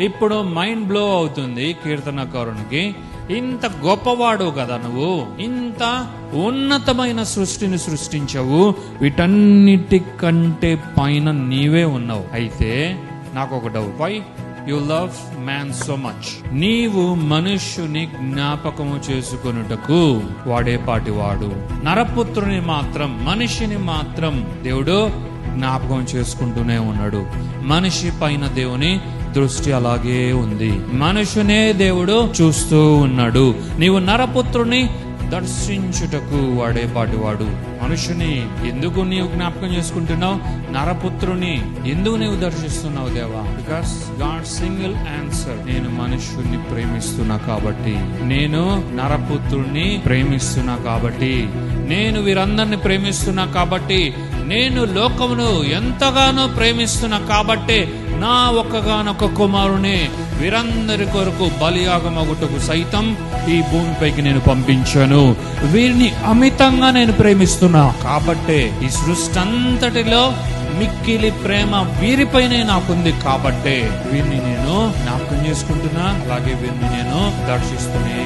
ఇప్పుడు mind blow అవుతుంది కీర్తనకారునికి. ఇంత గొప్పవాడు కదా నువ్వు. ఇంత ఉన్నతమైన సృష్టిని సృష్టించవు. వీటన్నిటికంటే పైన నీవే ఉన్నావు. అయితే నాకు ఒక doubt why you love man so much నీవు మనుష్యుని జ్ఞాపకము చేసుకొనుటకు వాడే పాటి వాడు నరపుత్రుని మాత్రం మనిషిని మాత్రం దేవుడు జ్ఞాపకం చేసుకుంటూనే ఉన్నాడు. మనిషి పైన దేవుని దృష్టి అలాగే ఉంది. మనుషునే దేవుడు చూస్తూ ఉన్నాడు. నీవు నరపుత్రుని దర్శించుటకు వాడే పాటివాడు. మనుషుని ఎందుకు నీవు జ్ఞాపకం చేసుకుంటున్నావు? నరపుత్రుని ఎందుకు నీవు దర్శిస్తున్నావు దేవా? బికాస్ గాడ్ సింగిల్ ఆన్సర్ నేను మనుషుని ప్రేమిస్తున్నా కాబట్టి. నేను నరపుత్రుని ప్రేమిస్తున్నా కాబట్టి. నేను వీరందరిని ప్రేమిస్తున్నా కాబట్టి. నేను లోకమును ఎంతగానో ప్రేమిస్తున్నా కాబట్టి నా ఒక్కగానొక్క కుమారునే వీరందరి కొరకు బలియాగమగుటకు సైతం ఈ భూమిపైకి నేను పంపించాను. వీరిని అమితంగా నేను ప్రేమిస్తున్నా. కాబట్టే ఈ సృష్టి అంతటిలో మిక్కిలి ప్రేమ వీరిపైనే నాకుంది. కాబట్టే వీరిని నేను జ్ఞాపకం చేసుకుంటున్నా. అలాగే వీరిని నేను దర్శిస్తూనే